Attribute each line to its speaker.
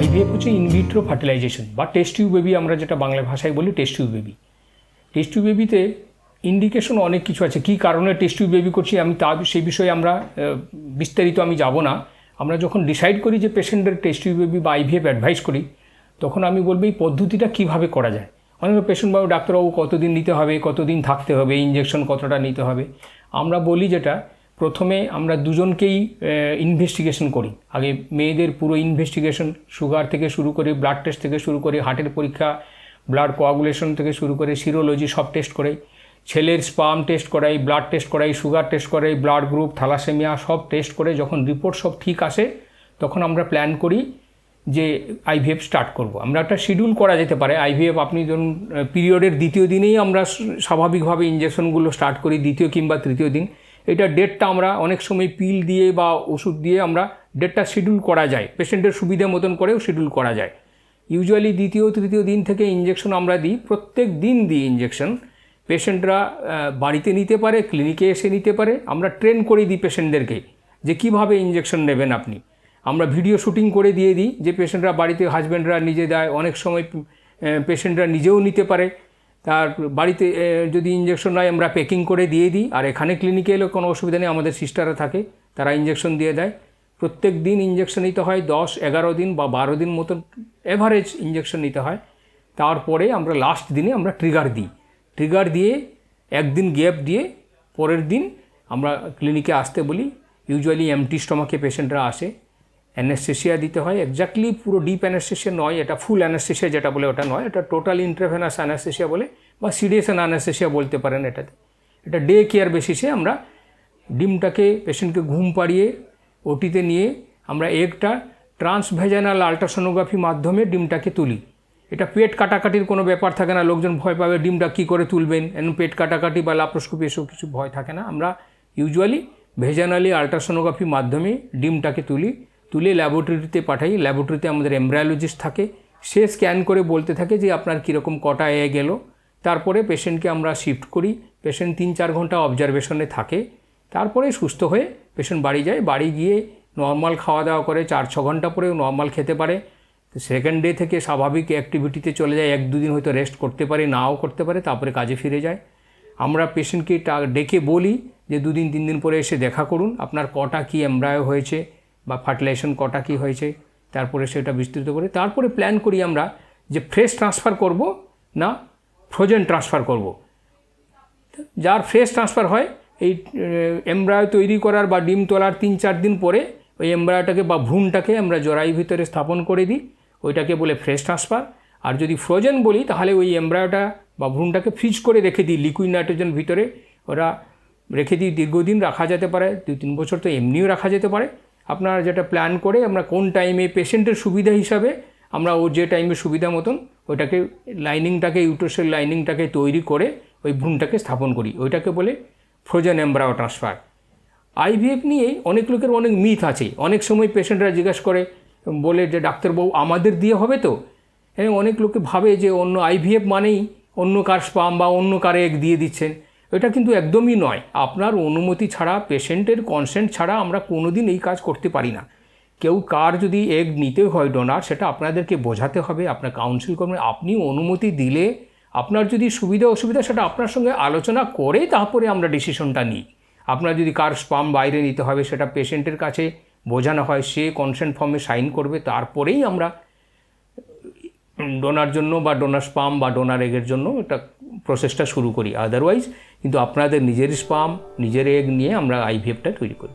Speaker 1: IVF হচ্ছে in vitro fertilisation বা test baby আমরা যেটা বাংলা ভাষায় বলি test tube baby test tube বেবিতে indication অনেক কিছু আছে। কী কারণে টেস্ট টিউব বেবি করছি আমি তা সেই বিষয়ে আমরা বিস্তারিত আমি যাব না। আমরা যখন ডিসাইড করি যে পেশেন্টের টেস্ট টিউব বেবি বা আইভিএফ অ্যাডভাইস করি, তখন আমি বলব এই পদ্ধতিটা কীভাবে করা যায়? অনেক পেশেন্ট বাবু ডাক্তারবাবু কতদিন নিতে হবে, কতদিন থাকতে হবে ইঞ্জেকশন কতটা নিতে হবে? আমরা বলি যেটা প্রথমে আমরা দুজনকেই ইনভেস্টিগেশন করি। আগে মেয়েদের পুরো ইনভেস্টিগেশন সুগার থেকে শুরু করে ব্লাড টেস্ট থেকে শুরু করে হার্টের পরীক্ষা ব্লাড কোয়াগুলেশন থেকে শুরু করে সিরোলজি সব টেস্ট করাই। ছেলের স্পাম টেস্ট করাই ব্লাড টেস্ট করাই সুগার টেস্ট করাই ব্লাড গ্রুপ থ্যালাসেমিয়া সব টেস্ট করে যখন রিপোর্ট সব ঠিক আসে, তখন আমরা প্ল্যান করি যে আইভিএফ স্টার্ট করব। আমরা একটা শিডিউল করা যেতে পারে। আইভিএফ আপনি ধরুন পিরিয়ডের দ্বিতীয় দিনেই আমরা স্বাভাবিকভাবে ইঞ্জেকশনগুলো স্টার্ট করি, দ্বিতীয় কিংবা তৃতীয় দিন। এটা ডেটটা আমরা অনেক সময় পিল দিয়ে বা ওষুধ দিয়ে আমরা ডেটটা শিডিউল করা যায়। পেশেন্টের সুবিধা মতন করেও শিডিউল করা যায়। ইউজুয়ালি দ্বিতীয়, তৃতীয় দিন থেকে ইঞ্জেকশন আমরা দিই। প্রত্যেক দিন দিই ইঞ্জেকশন পেশেন্টরা বাড়িতে নিতে পারে ক্লিনিকে এসে নিতে পারে। আমরা ট্রেন করে দিই পেশেন্টদেরকে যে কীভাবে ইঞ্জেকশন নেবেন আপনি। আমরা ভিডিও শুটিং করে দিয়ে দিই যে পেশেন্টরা বাড়িতে হাজব্যান্ডরা নিজে দেয়। অনেক সময় পেশেন্টরা নিজেও নিতে পারে। তার বাড়িতে যদি ইঞ্জেকশন হয়, আমরা প্যাকিং করে দিয়ে দিই। আর এখানে ক্লিনিকে এলে কোনো অসুবিধা নেই, আমাদের সিস্টাররা থাকে, তারা ইঞ্জেকশন দিয়ে দেয়। প্রত্যেক দিন ইঞ্জেকশন নিতে হয়, দশ, এগারো দিন বা বারো দিন মতন এভারেজ ইঞ্জেকশন নিতে হয়। তারপরে আমরা লাস্ট দিনে আমরা ট্রিগার দিই। ট্রিগার দিয়ে একদিন গ্যাপ দিয়ে পরের দিন আমরা ক্লিনিকে আসতে বলি। ইউজুয়ালি এমটি স্টমাকে পেশেন্টরা আসে। অ্যানেস্থেসিয়া দিতে হয় এক্স্যাক্টলি পুরো ডিপ অ্যানেস্থেসিয়া নয়, এটা ফুল অ্যানেস্থেসিয়া যেটা বলে ওটা নয়, এটা টোটাল ইন্ট্রাভেনাস অ্যানেস্থেসিয়া বলে বা সিরিয়াসন অ্যানেস্থেসিয়া বলতে পারেন এটাতে। এটা ডে কেয়ার বেসিসে আমরা ডিমটাকে পেশেন্টকে ঘুম পাড়িয়ে, ওটিতে নিয়ে আমরা এগটা ট্রান্সভেজানাল আল্ট্রাসোনোগ্রাফি মাধ্যমে ডিমটাকে তুলি। এটা পেট কাটাকাটির কোনো ব্যাপার থাকে না, লোকজন ভয় পাবে ডিমটা কী করে তুলবেন এমন পেট কাটাকাটি বা লাপ্রোস্কোপি এসব কিছু ভয় থাকে না। আমরা ইউজুয়ালি ভেজানালি আল্ট্রাসোনোগ্রাফি মাধ্যমে ডিমটাকে তুলি তুলে ল্যাবরেটরিতে পাঠাই। ল্যাবরেটরিতে আমাদের এমব্রায়োলজিস্ট থাকে। সে স্ক্যান করে বলতে থাকে যে, আপনার কীরকম কটা এ গেল? তারপরে পেশেন্টকে আমরা শিফট করি। পেশেন্ট তিন চার ঘণ্টা অবজারভেশনে থাকে। তারপরে সুস্থ হয়ে পেশেন্ট বাড়ি যায়। বাড়ি গিয়ে নর্মাল খাওয়া দাওয়া করে। চার ছ ঘণ্টা পরেও নর্মাল খেতে পারে। সেকেন্ড ডে থেকে স্বাভাবিক অ্যাক্টিভিটিতে চলে যায়। এক দুদিন হয়তো রেস্ট করতে পারে, নাও করতে পারে, তারপরে কাজে ফিরে যায়। আমরা পেশেন্টকে ডেকে বলি যে, দুদিন, তিন দিন পরে এসে দেখা করুন। আপনার কটা কি এমব্রায়ো হয়েছে? বা ফার্টিলাইজেশন কটা কি হয়েছে, তারপরে সেটা বিস্তৃত করে, তারপরে প্ল্যান করি আমরা যে ফ্রেশ ট্রান্সফার করব না ফ্রোজেন ট্রান্সফার করব। যার ফ্রেশ ট্রান্সফার হয়, এই এমব্রায়ো তৈরি করার বা ডিম তোলার তিন চার দিন পরে ওই এমব্রায়োটাকে বা ভ্রূণটাকে আমরা জরায়ু ভিতরে স্থাপন করে দিই, ওইটাকে বলে ফ্রেশ ট্রান্সফার আর যদি ফ্রোজেন বলি, তাহলে ওই এমব্রায়োটা বা ভ্রূণটাকে ফ্রিজ করে রেখে দিই লিকুইড নাইট্রোজেন ভিতরে। ওরা রেখে দিই দীর্ঘদিন, রাখা যেতে পারে, দুই তিন বছর তো এমনিও রাখা যেতে পারে। আপনারা যেটা প্ল্যান করে আমরা কোন টাইমে পেশেন্টের সুবিধা হিসাবে আমরা ও যে টাইমে সুবিধা মতন ওইটাকে লাইনিংটাকে ইউটোসের লাইনিংটাকে তৈরি করে ওই ভ্রূণটাকে স্থাপন করি। ওইটাকে বলে ফ্রোজেন এমব্রায়ো ট্রান্সফার আইভিএফ নিয়ে অনেক লোকের অনেক মিথ আছে। অনেক সময় পেশেন্টরা জিজ্ঞাসা করে, বলে যে, ডাক্তারবাবু, আমাদের দিয়ে হবে তো? হ্যাঁ অনেক লোকে ভাবে যে, অন্য আইভিএফ মানেই অন্য কার স্পাম বা অন্য কারে এক দিয়ে দিচ্ছেন। এটা কিন্তু একদমই নয়। আপনার অনুমতি ছাড়া, পেশেন্টের কনসেন্ট ছাড়া আমরা কোনো দিন এই কাজ করতে পারি না। কেউ কার যদি এগ নিতে হয় ডোনার সেটা আপনাদেরকে বোঝাতে হবে, আপনার কাউন্সিল করবেন আপনি অনুমতি দিলে আপনার যদি সুবিধা, অসুবিধা, সেটা আপনার সঙ্গে আলোচনা করে তারপরে আমরা ডিসিশনটা নিই। আপনার যদি কার স্পাম বাইরে নিতে হবে, সেটা পেশেন্টের কাছে বোঝানো হয়, সে কনসেন্ট ফর্মে সাইন করবে, তারপরেই আমরা ডোনার জন্য বা ডোনার স্পাম বা ডোনার এগের জন্য এটা প্রসেসটা শুরু করি। আদারওয়াইজ কিন্তু আপনাদের নিজের স্পাম নিজের এগ নিয়ে আমরা আইভিএফটা তৈরি করি।